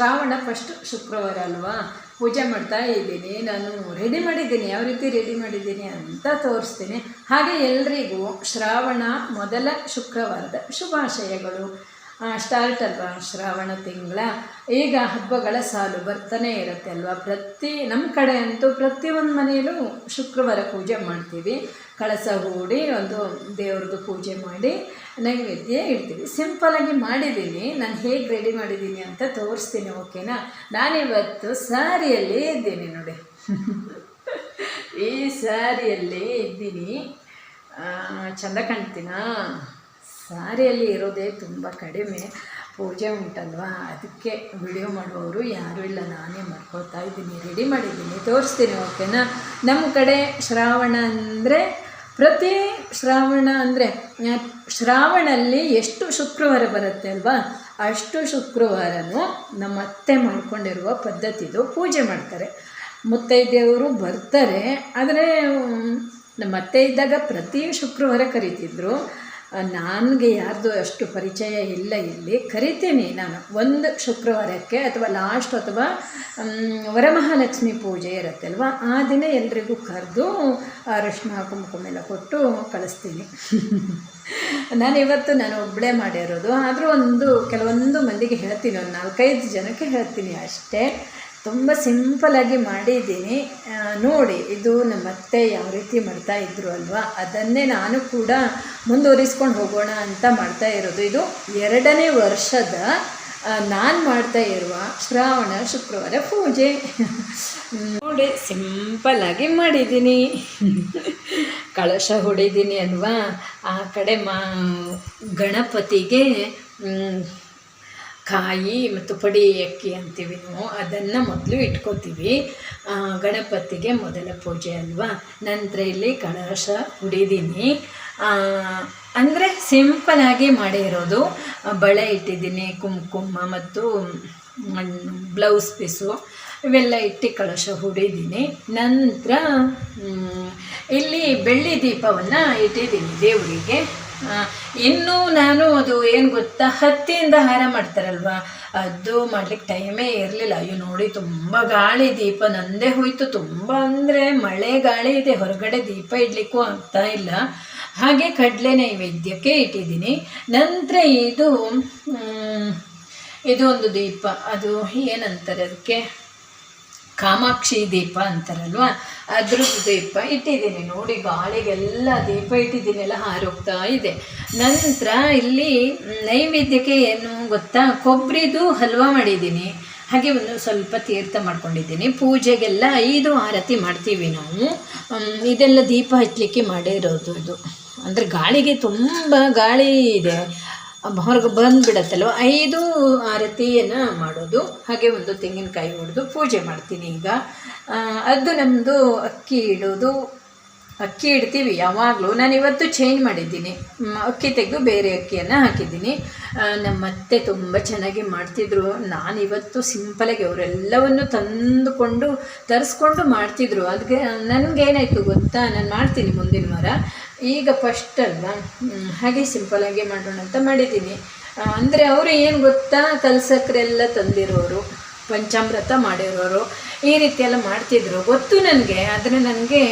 Shravana first ಶುಕ್ರವಾರ ಅಲ್ವಾ? ಪೂಜೆ ಮಾಡ್ತಾ ಇದ್ದೀನಿ, ನಾನು ರೆಡಿ ಮಾಡಿದ್ದೀನಿ, ಯಾವ ರೀತಿ ರೆಡಿ ಮಾಡಿದ್ದೀನಿ ಅಂತ ತೋರಿಸ್ತೀನಿ. ಹಾಗೆ ಎಲ್ರಿಗೂ ಶ್ರಾವಣ ಮೊದಲ ಶುಕ್ರವಾರದ ಶುಭಾಶಯಗಳು. ಸ್ಟಾರ್ಟ್ ಅಲ್ವಾ? ಶ್ರಾವಣ ತಿಂಗಳ. ಈಗ ಹಬ್ಬಗಳ ಸಾಲು ಬರ್ತಾನೆ ಇರುತ್ತೆ ಅಲ್ವಾ? ಪ್ರತಿ ನಮ್ಮ ಕಡೆ ಅಂತೂ ಪ್ರತಿಯೊಂದು ಮನೆಯಲ್ಲೂ ಶುಕ್ರವಾರ ಪೂಜೆ ಮಾಡ್ತೀವಿ. ಕಳಸ ಹೂಡಿ ಒಂದು ದೇವ್ರದ್ದು ಪೂಜೆ ಮಾಡಿ ನೈವೇದ್ಯ ಇಡ್ತೀವಿ. ಸಿಂಪಲಾಗಿ ಮಾಡಿದ್ದೀನಿ ನಾನು ಹೇಗೆ ರೆಡಿ ಮಾಡಿದ್ದೀನಿ ಅಂತ ತೋರಿಸ್ತೀನಿ ಓಕೆನಾ ನಾನಿವತ್ತು ಸ್ಯಾರಿಯಲ್ಲೇ ಇದ್ದೀನಿ ನೋಡಿ. ಈ ಸ್ಯಾರಿಯಲ್ಲೇ ಇದ್ದೀನಿ. ಚಂದ ಕಾಣ್ತೀನಾ? ಸ್ಯಾರಿಯಲ್ಲಿ ಇರೋದೇ ತುಂಬ ಕಡಿಮೆ. ಪೂಜೆ ಉಂಟಲ್ವಾ? ಅದಕ್ಕೆ ವಿಡಿಯೋ ಮಾಡುವವರು ಯಾರೂ ಇಲ್ಲ. ನಾನೇ ಮಾಡ್ಕೊಳ್ತಾ ಇದ್ದೀನಿ. ರೆಡಿ ಮಾಡಿದ್ದೀನಿ. ತೋರಿಸ್ತೀನಿ ಓಕೆನಾ ನಮ್ಮ ಕಡೆ ಶ್ರಾವಣ ಅಂದರೆ, ಪ್ರತಿ ಶ್ರಾವಣ ಅಂದರೆ ಶ್ರಾವಣಲ್ಲಿ ಎಷ್ಟು ಶುಕ್ರವಾರ ಬರುತ್ತೆ ಅಲ್ವಾ? ಅಷ್ಟು ಶುಕ್ರವಾರನೂ ನಮ್ಮ ಅತ್ತೆ ಮಾಡ್ಕೊಂಡಿರುವ ಪದ್ಧತಿದು ಪೂಜೆ ಮಾಡ್ತಾರೆ. ಮುತ್ತೈದೆಯವರು ಬರ್ತಾರೆ. ಆದರೆ ನಮ್ಮ ಅತ್ತೆ ಇದ್ದಾಗ ಪ್ರತಿ ಶುಕ್ರವಾರ ಕರೀತಿದ್ರು. ನನಗೆ ಯಾರ್ದು ಅಷ್ಟು ಪರಿಚಯ ಇಲ್ಲ ಇಲ್ಲಿ. ಕರಿತೀನಿ ನಾನು. ಒಂದು ಶುಕ್ರವಾರಕ್ಕೆ ಅಥವಾ ಲಾಸ್ಟ್ ಅಥವಾ ವರಮಹಾಲಕ್ಷ್ಮಿ ಪೂಜೆ ಇರುತ್ತೆ ಅಲ್ವಾ? ಆ ದಿನ ಎಲ್ರಿಗೂ ಕರೆದು ಅರಿಶಿನ ಕುಂಕುಮ ಎಲ್ಲ ಕೊಟ್ಟು ಕಳಿಸ್ತೀನಿ. ನಾನು ಇವತ್ತು ನಾನು ಒಬ್ಬಳೇ ಮಾಡಿರೋದು. ಆದರೂ ಒಂದು, ಕೆಲವೊಂದು ಮಂದಿಗೆ ಹೇಳ್ತೀನಿ. ಒಂದು ನಾಲ್ಕೈದು ಜನಕ್ಕೆ ಹೇಳ್ತೀನಿ ಅಷ್ಟೇ. ತುಂಬ ಸಿಂಪಲಾಗಿ ಮಾಡಿದ್ದೀನಿ. ನೋಡಿ, ಇದು ನಮ್ಮ ಅತ್ತೆ ಯಾವ ರೀತಿ ಮಾಡ್ತಾ ಇದ್ರು ಅಲ್ವಾ? ಅದನ್ನೇ ನಾನು ಕೂಡ ಮುಂದುವರಿಸ್ಕೊಂಡು ಹೋಗೋಣ ಅಂತ ಮಾಡ್ತಾ ಇರೋದು. ಇದು ಎರಡನೇ ವರ್ಷದ ನಾನು ಮಾಡ್ತಾ ಇರುವ ಶ್ರಾವಣ, ಶುಕ್ರವಾರ ಪೂಜೆ. ನೋಡಿ ಸಿಂಪಲಾಗಿ ಮಾಡಿದ್ದೀನಿ. ಕಳಶ ಹೊಡಿದ್ದೀನಿ ಅಲ್ವಾ? ಆ ಕಡೆ ಮಾ, ಗಣಪತಿಗೆ ಕಾಯಿ ಮತ್ತು ಪಡಿ ಅಕ್ಕಿ ಅಂತೀವಿ ನಾವು, ಅದನ್ನು ಮೊದಲು ಇಟ್ಕೋತೀವಿ. ಗಣಪತಿಗೆ ಮೊದಲ ಪೂಜೆ ಅಲ್ವಾ? ನಂತರ ಇಲ್ಲಿ ಕಳಶ ಹುಡಿದೀನಿ. ಅಂದರೆ ಸಿಂಪಲಾಗಿ ಮಾಡಿರೋದು ಬಳೆ ಇಟ್ಟಿದ್ದೀನಿ, ಕುಂಕುಮ ಮತ್ತು ಬ್ಲೌಸ್ ಪೀಸು. ಇವೆಲ್ಲ ಇಟ್ಟು ಕಳಶ ಹುಡಿದ್ದೀನಿ ನಂತರ ಇಲ್ಲಿ ಬೆಳ್ಳಿ ದೀಪವನ್ನು ಇಟ್ಟಿದ್ದೀನಿ ದೇವರಿಗೆ. ಇನ್ನು ನಾನು ಅದು ಏನು ಗೊತ್ತಾ, ಹತ್ತಿಯಿಂದ ಹಾರ ಮಾಡ್ತಾರಲ್ವಾ? ಅದು ಮಾಡ್ಲಿಕ್ಕೆ ಟೈಮೇ ಇರಲಿಲ್ಲ. ಅಯ್ಯೋ, ನೋಡಿ, ತುಂಬ ಗಾಳಿ ದೀಪ, ನಂದೇ ಹೋಯ್ತು. ತುಂಬ ಅಂದರೆ ಮಳೆ ಗಾಳಿ ಇದೆ, ಹೊರಗಡೆ ದೀಪ ಇಡಲಿಕ್ಕೂ ಆಗ್ತಾ ಇಲ್ಲ. ಹಾಗೆ ಕಡಲೆ ನೈವೇದ್ಯಕ್ಕೆ ಇಟ್ಟಿದ್ದೀನಿ. ನಂತರ ಇದು ಇದು ಒಂದು ದೀಪ. ಅದು ಏನಂತಾರೆ ಅದಕ್ಕೆ? ಕಾಮಾಕ್ಷಿ ದೀಪ ಅಂತಾರಲ್ವ? ಅದ್ರದ್ದು ದೀಪ ಇಟ್ಟಿದ್ದೀನಿ. ನೋಡಿ, ಗಾಳಿಗೆಲ್ಲ ದೀಪ ಇಟ್ಟಿದ್ದೀನಿ. ಎಲ್ಲ ಹಾರೋಗ್ತಾ ಇದೆ. ನಂತರ ಇಲ್ಲಿ ನೈವೇದ್ಯಕ್ಕೆ ಏನು ಗೊತ್ತಾ? ಕೊಬ್ಬರಿದು ಹಲ್ವಾ ಮಾಡಿದ್ದೀನಿ. ಹಾಗೆ ಒಂದು ಸ್ವಲ್ಪ ತೀರ್ಥ ಮಾಡ್ಕೊಂಡಿದ್ದೀನಿ. ಪೂಜೆಗೆಲ್ಲ ಐದು ಆರತಿ ಮಾಡ್ತೀವಿ ನಾವು. ಇದೆಲ್ಲ ದೀಪ ಹಚ್ಚಲಿಕ್ಕೆ ಮಾಡಿರೋದು ಇದು. ಅಂದರೆ ಗಾಳಿಗೆ ತುಂಬ ಗಾಳಿ ಇದೆ. ಹೊರಗೆ ಬಂದುಬಿಡತ್ತಲ್ವ? ಐದು ಆರತಿಯನ್ನು ಮಾಡೋದು, ಹಾಗೆ ಒಂದು ತೆಂಗಿನಕಾಯಿ ಹೊಡೆದು ಪೂಜೆ ಮಾಡ್ತೀನಿ ಈಗ. ಅದು ನಮ್ಮದು ಅಕ್ಕಿ ಇಡೋದು. ಅಕ್ಕಿ ಇಡ್ತೀವಿ, ಯಾವಾಗಲೂ. ನಾನು ಇವತ್ತು ಚೇಂಜ್ ಮಾಡಿದ್ದೀನಿ. ಅಕ್ಕಿ ತೆಗೆದು ಬೇರೆ ಅಕ್ಕಿಯನ್ನು ಹಾಕಿದ್ದೀನಿ. ನಮ್ಮ ಅತ್ತೆ ತುಂಬ ಚೆನ್ನಾಗಿ ಮಾಡ್ತಿದ್ರು. ನಾನು ಇವತ್ತು ಸಿಂಪಲಾಗಿ ಅವರೆಲ್ಲವನ್ನು ತಂದುಕೊಂಡು, ತರಿಸ್ಕೊಂಡು ಮಾಡ್ತಿದ್ರು. ಅದಕ್ಕೆ ನನಗೇನಾಯಿತು ಗೊತ್ತಾ? ನಾನು ಮಾಡ್ತೀನಿ ಮುಂದಿನ ವಾರ. ಈಗ ಫಸ್ಟ್ ಅಲ್ವಾ? ಹಾಗೆ ಸಿಂಪಲಾಗಿ ಮಾಡೋಣ ಅಂತ ಮಾಡಿದ್ದೀನಿ. ಅಂದರೆ ಅವರು ಏನು ಗೊತ್ತಾ? ಕಲ್ಸಕ್ರೆ ಎಲ್ಲ ತಂದಿರೋರು, ಪಂಚಾಮೃತ ಮಾಡಿರೋರು, ಈ ರೀತಿ ಎಲ್ಲ ಮಾಡ್ತಿದ್ರು. ಗೊತ್ತು ನನಗೆ, ಆದರೆ ನನಗೆ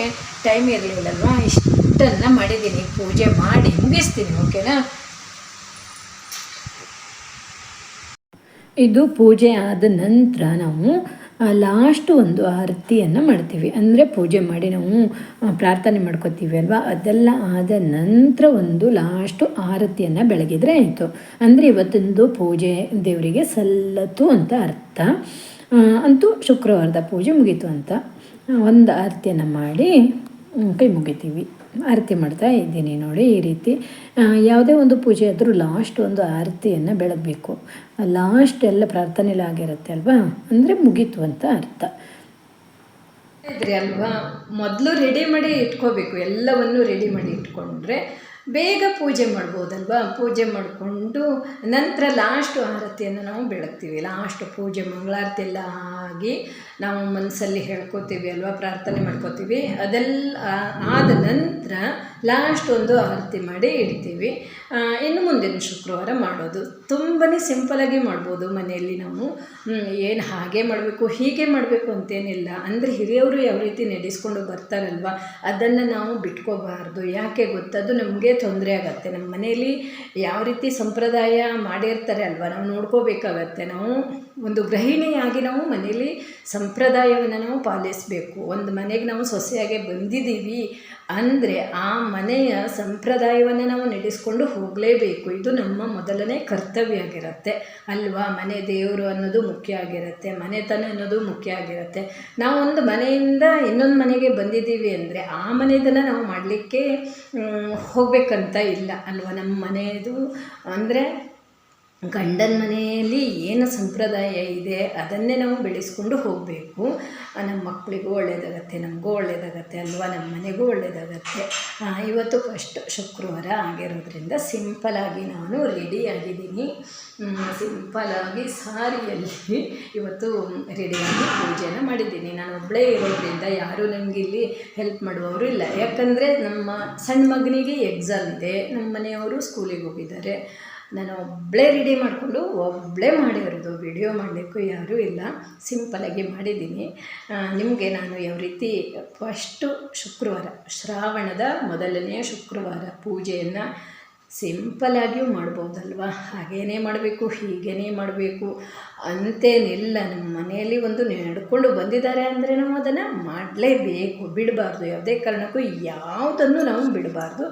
ಟೈಮ್ ಇರಲಿಲ್ಲಲ್ವಾ? ಇಷ್ಟನ್ನು ಮಾಡಿದ್ದೀನಿ. ಪೂಜೆ ಮಾಡಿ ಮುಗಿಸ್ತೀನಿ, ಓಕೆನಾ? ಇದು ಪೂಜೆ ಆದ ನಂತರ ನಾವು ಲಾಸ್ಟ್ ಒಂದು ಆರತಿಯನ್ನು ಮಾಡ್ತೀವಿ. ಅಂದರೆ ಪೂಜೆ ಮಾಡಿ ನಾವು ಪ್ರಾರ್ಥನೆ ಮಾಡ್ಕೋತೀವಿ ಅಲ್ವಾ? ಅದೆಲ್ಲ ಆದ ನಂತರ ಒಂದು ಲಾಸ್ಟು ಆರತಿಯನ್ನು ಬೆಳಗಿದ್ರೆ ಆಯಿತು. ಅಂದರೆ ಇವತ್ತೊಂದು ಪೂಜೆ ದೇವರಿಗೆ ಸಲ್ಲತು ಅಂತ ಅರ್ಥ. ಅಂತೂ ಶುಕ್ರವಾರದ ಪೂಜೆ ಮುಗೀತು ಅಂತ. ಒಂದು ಆರತಿಯನ್ನು ಮಾಡಿ ಕೈ ಮುಗಿತೀವಿ. ಆರತಿ ಮಾಡ್ತಾ ಇದ್ದೀನಿ ನೋಡಿ ಈ ರೀತಿ. ಯಾವುದೇ ಒಂದು ಪೂಜೆ ಆದರೂ ಲಾಸ್ಟ್ ಒಂದು ಆರತಿಯನ್ನು ಬೆಳಗಬೇಕು. ಲಾಸ್ಟ್ ಎಲ್ಲ ಪ್ರಾರ್ಥನೆಲ್ಲ ಆಗಿರುತ್ತೆ ಅಲ್ವಾ? ಅಂದರೆ ಮುಗೀತು ಅಂತ ಅರ್ಥ. ಅಲ್ವಾ? ಮೊದಲು ರೆಡಿ ಮಾಡಿ ಇಟ್ಕೋಬೇಕು. ಎಲ್ಲವನ್ನು ರೆಡಿ ಮಾಡಿ ಇಟ್ಕೊಂಡ್ರೆ ಬೇಗ ಪೂಜೆ ಮಾಡ್ಬೋದಲ್ವಾ? ಪೂಜೆ ಮಾಡಿಕೊಂಡು ನಂತರ ಲಾಸ್ಟು ಆರತಿಯನ್ನು ನಾವು ಬೆಳಗ್ತೀವಿ. ಲಾಸ್ಟ್ ಪೂಜೆ, ಮಂಗಳಾರತಿ ಎಲ್ಲ ಆಗಿ ನಾವು ಮನಸ್ಸಲ್ಲಿ ಹೇಳ್ಕೊತೀವಿ ಅಲ್ವಾ? ಪ್ರಾರ್ಥನೆ ಮಾಡ್ಕೋತೀವಿ. ಅದೆಲ್ಲ ಆದ ನಂತರ ಲಾಸ್ಟ್ ಒಂದು ಆರತಿ ಮಾಡಿ ಇಡ್ತೀವಿ. ಇನ್ನು ಮುಂದಿನ ಶುಕ್ರವಾರ ಮಾಡೋದು. ತುಂಬಾ ಸಿಂಪಲಾಗಿ ಮಾಡ್ಬೋದು ಮನೆಯಲ್ಲಿ ನಾವು. ಏನು ಹಾಗೆ ಮಾಡಬೇಕು, ಹೀಗೆ ಮಾಡಬೇಕು ಅಂತೇನಿಲ್ಲ. ಅಂದರೆ ಹಿರಿಯವರು ಯಾವ ರೀತಿ ನಡೆಸ್ಕೊಂಡು ಬರ್ತಾರಲ್ವ? ಅದನ್ನು ನಾವು ಬಿಟ್ಕೋಬಾರ್ದು. ಯಾಕೆ ಗೊತ್ತದು ನಮಗೆ ತೊಂದರೆ ಆಗತ್ತೆ. ನಮ್ಮ ಮನೆಯಲ್ಲಿ ಯಾವ ರೀತಿ ಸಂಪ್ರದಾಯ ಮಾಡಿರ್ತಾರೆ ಅಲ್ವಾ? ನಾವು ನೋಡ್ಕೋಬೇಕಾಗತ್ತೆ. ನಾವು ಒಂದು ಗೃಹಿಣಿಯಾಗಿ ನಾವು ಮನೆಯಲ್ಲಿ ಸಂಪ್ರದಾಯವನ್ನು ನಾವು ಪಾಲಿಸಬೇಕು. ಒಂದು ಮನೆಗೆ ನಾವು ಸೊಸೆಯಾಗಿ ಬಂದಿದ್ದೀವಿ ಅಂದರೆ ಆ ಮನೆಯ ಸಂಪ್ರದಾಯವನ್ನು ನಾವು ನಡೆಸ್ಕೊಂಡು ಹೋಗಲೇಬೇಕು. ಇದು ನಮ್ಮ ಮೊದಲನೇ ಕರ್ತವ್ಯ ಆಗಿರುತ್ತೆ. ಅಲ್ವಾ? ಮನೆ ದೇವರು ಅನ್ನೋದು ಮುಖ್ಯ ಆಗಿರುತ್ತೆ. ಮನೆತನ ಅನ್ನೋದು ಮುಖ್ಯ ಆಗಿರುತ್ತೆ. ನಾವು ಒಂದು ಮನೆಯಿಂದ ಇನ್ನೊಂದು ಮನೆಗೆ ಬಂದಿದ್ದೀವಿ ಅಂದರೆ ಆ ಮನೆದನ್ನು ನಾವು ಮಾಡಲಿಕ್ಕೆ ಹೋಗಬೇಕಂತ ಇಲ್ಲ ಅಲ್ವ? ನಮ್ಮ ಮನೆಯದು ಅಂದರೆ ಗಂಡನ ಮನೆಯಲ್ಲಿ ಏನು ಸಂಪ್ರದಾಯ ಇದೆ ಅದನ್ನೇ ನಾವು ಬೆಳೆಸ್ಕೊಂಡು ಹೋಗಬೇಕು. ನಮ್ಮ ಮಕ್ಕಳಿಗೂ ಒಳ್ಳೆಯದಾಗತ್ತೆ ನಮಗೂ ಒಳ್ಳೆಯದಾಗತ್ತೆ ಅಲ್ವಾ, ನಮ್ಮ ಮನೆಗೂ ಒಳ್ಳೆಯದಾಗತ್ತೆ ಇವತ್ತು ಫಸ್ಟ್ ಶುಕ್ರವಾರ ಆಗಿರೋದ್ರಿಂದ ಸಿಂಪಲಾಗಿ ನಾನು ರೆಡಿಯಾಗಿದ್ದೀನಿ ಸಿಂಪಲಾಗಿ ಸಾರಿಯಲ್ಲಿ ಇವತ್ತು ರೆಡಿಯಾಗಿ ಪೂಜೆನ ಮಾಡಿದ್ದೀನಿ. ನಾನು ಒಬ್ಬಳೇ ಇರೋದ್ರಿಂದ ಯಾರೂ ನನಗೆ ಇಲ್ಲಿ ಹೆಲ್ಪ್ ಮಾಡುವವರು ಇಲ್ಲ. ಯಾಕಂದರೆ ನಮ್ಮ ಸಣ್ಣ ಮಗನಿಗೆ ಎಕ್ಸಾಮ್ ಇದೆ. ನಮ್ಮ ಮನೆಯವರು ಸ್ಕೂಲಿಗೆ ಹೋಗಿದ್ದಾರೆ. ನಾನು ಒಬ್ಬಳೇ ರೆಡಿ ಮಾಡಿಕೊಂಡು ಒಬ್ಬಳೇ ಮಾಡಿರೋದು. ವಿಡಿಯೋ ಮಾಡಲಿಕ್ಕೂ ಯಾರೂ ಇಲ್ಲ. ಸಿಂಪಲಾಗಿ ಮಾಡಿದ್ದೀನಿ. ನಿಮಗೆ ನಾನು ಯಾವ ರೀತಿ ಫಸ್ಟು ಶುಕ್ರವಾರ, ಶ್ರಾವಣದ ಮೊದಲನೆಯ ಶುಕ್ರವಾರ ಪೂಜೆಯನ್ನು ಸಿಂಪಲಾಗಿಯೂ ಮಾಡ್ಬೋದಲ್ವ? ಹಾಗೇನೇ ಮಾಡಬೇಕು, ಹೀಗೇನೇ ಮಾಡಬೇಕು ಅಂತೇನಿಲ್ಲ. ನಮ್ಮ ಮನೆಯಲ್ಲಿ ಒಂದು ನಡ್ಕೊಂಡು ಬಂದಿದ್ದಾರೆ ಅಂದರೆ ನಾವು ಅದನ್ನು ಮಾಡಲೇಬೇಕು. ಬಿಡಬಾರ್ದು. ಯಾವುದೇ ಕಾರಣಕ್ಕೂ ಯಾವುದನ್ನು ನಾವು ಬಿಡಬಾರ್ದು.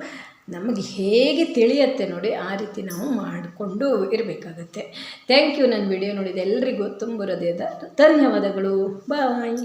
ನಮಗೆ ಹೇಗೆ ತಿಳಿಯತ್ತೆ ನೋಡಿ ಆ ರೀತಿ ನಾವು ಮಾಡಿಕೊಂಡು ಇರಬೇಕಾಗತ್ತೆ. ಥ್ಯಾಂಕ್ ಯು ನನ್ನ ವಿಡಿಯೋ ನೋಡಿದ ಎಲ್ರಿಗೂ ತುಂಬ ಹೃದಯದ ಧನ್ಯವಾದಗಳು. ಬಾಯ್